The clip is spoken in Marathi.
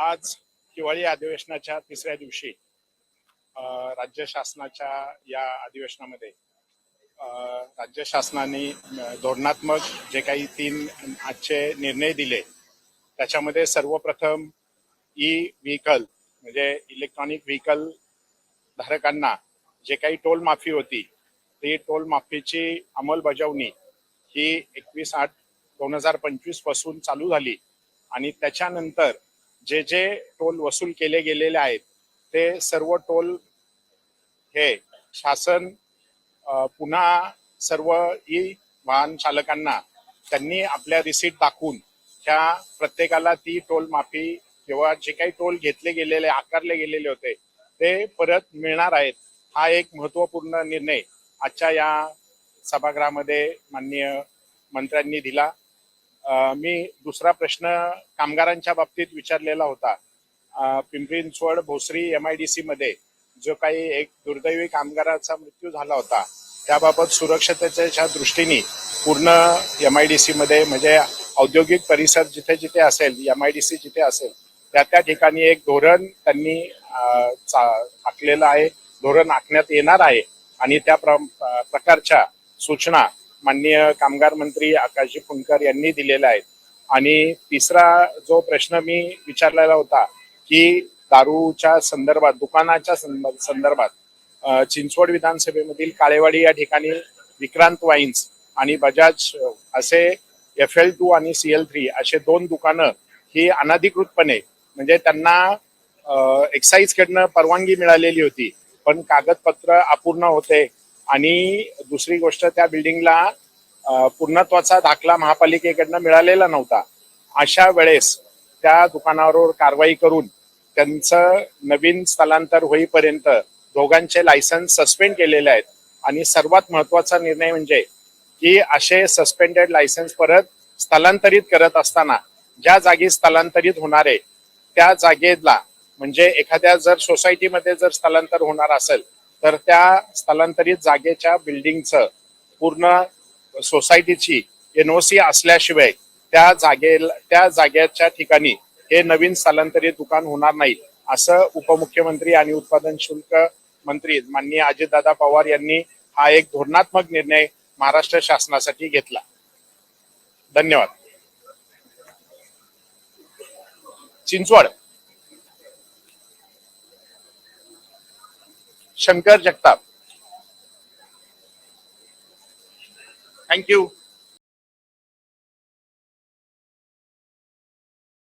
आज हिवाळी अधिवेशनाच्या तिसऱ्या दिवशी राज्य शासनाच्या या अधिवेशनामध्ये राज्य शासनाने धोरणात्मक जे काही तीन आजचे निर्णय दिले त्याच्यामध्ये सर्वप्रथम ई व्हेकल म्हणजे इलेक्ट्रॉनिक व्हेकल धारकांना जे काही टोल माफी होती ती टोल माफीची अंमलबजावणी ही एकवीस आठ दोन हजार पंचवीसपासून चालू झाली आणि त्याच्यानंतर जे जे टोल वसूल केले गेलेले आहेत ते सर्व टोल हे शासन पुन्हा सर्व ई वाहन चालकांना त्यांनी आपल्या रिसीट दाखवून त्या प्रत्येकाला ती टोल माफी किंवा जे काही टोल घेतले गेलेले आकारले गेलेले होते ते परत मिळणार आहेत हा एक महत्त्वपूर्ण निर्णय आजच्या या सभागृहामध्ये माननीय मंत्र्यांनी दिला. मी दुसरा प्रश्न कामगारांच्या बाबतीत विचारलेला होता. Pimpri Chinchwad Bhosari M I D C मध्ये जो काही एक दुर्दैवी कामगाराचा मृत्यू झाला होता त्याबाबत सुरक्षतेच्या दृष्टीने पूर्ण एम आय डी सी मध्ये म्हणजे औद्योगिक परिसर जिथे जिथे असेल एम आय डी सी जिथे असेल त्या त्या ठिकाणी एक धोरण त्यांनी चा- आखलेलं आहे. धोरण आखण्यात येणार आहे आणि त्या प्र- प्रकारच्या सूचना माननीय कामगार मंत्री आकाशजी फुंडकर यांनी दिलेला आहे. आणि तिसरा जो प्रश्न मी विचारलेला होता की दारूच्या संदर्भात दुकानाच्या संदर्भात चिंचवड विधानसभेमधील काळेवाडी या ठिकाणी विक्रांत वाईन्स आणि बजाज असे एफ एल टू आणि सी एल थ्री असे दोन दुकानं ही अनधिकृतपणे म्हणजे त्यांना एक्साईज कडनं परवानगी मिळालेली होती. पण कागदपत्र अपूर्ण होते. आणि दुसरी गोष्ट त्या बिल्डिंगला पूर्णत्वाचा दाखला महापालिकेकडनं मिळालेला नव्हता. अशा वेळेस त्या दुकानावर कारवाई करून त्यांचं नवीन स्थलांतर होईपर्यंत दोघांचे लायसन्स सस्पेंड केलेले आहेत. आणि सर्वात महत्त्वाचा निर्णय म्हणजे की असे सस्पेंडेड लायसन्स परत स्थलांतरित करत असताना ज्या जागी स्थलांतरित होणारे त्या जागेला म्हणजे एखाद्या जर सोसायटीमध्ये जर स्थलांतर होणार असेल तर त्या स्थलांतरित जागेच्या बिल्डिंगचं पूर्ण सोसायटीची एनओसी असल्याशिवाय त्या जागेला त्या जागेच्या ठिकाणी हे नवीन स्थलांतरित दुकान होणार नाही असं उपमुख्यमंत्री आणि उत्पादन शुल्क मंत्री माननीय अजितदादा पवार यांनी हा एक धोरणात्मक निर्णय महाराष्ट्र शासनासाठी घेतला. धन्यवाद. चिंचवड. शंकर जगताप. थँक्यू